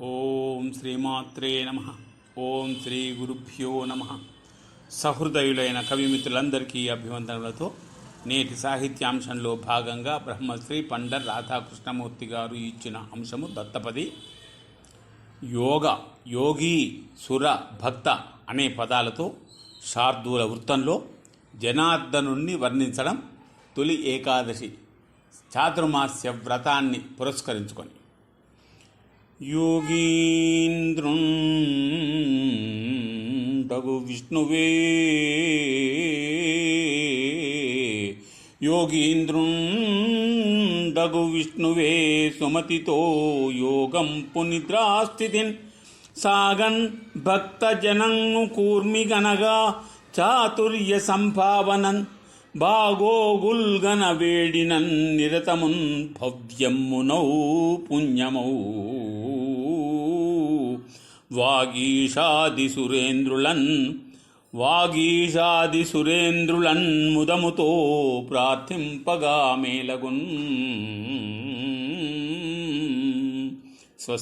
ఓం శ్రీమాత్రే నమ. ఓం శ్రీ గురుభ్యో నమ. సహృదయులైన కవిమిత్రులందరికీ అభివందనలతో నేటి సాహిత్యాంశంలో భాగంగా బ్రహ్మశ్రీ పండర్ రాధాకృష్ణమూర్తి గారు ఇచ్చిన అంశము దత్తపది. యోగ యోగి సుర భక్త అనే పదాలతో శార్దూల వృత్తంలో జనార్దనుణ్ణి వర్ణించడం తొలి ఏకాదశి. చాతుర్మాస్య వ్రతాన్ని పురస్కరించుకొని యోగీంద్రుండగు విష్ణువే. యోగీంద్రుండగు విష్ణువే సుమతితో యోగం పునిద్రాస్థితిన్ సాగన్ భక్త కూర్మిగనగా చాతుర్య సంభావనన్ బాగోగుల్గన వేడినన్ నిరతమున్ భవ్యమ్మునౌ పుణ్యమౌ. వాగీషాది సురేంద్రులన్ వాగీషాది సురేంద్రులన్ ముదముతో ప్రార్థింపగా మేలగున్.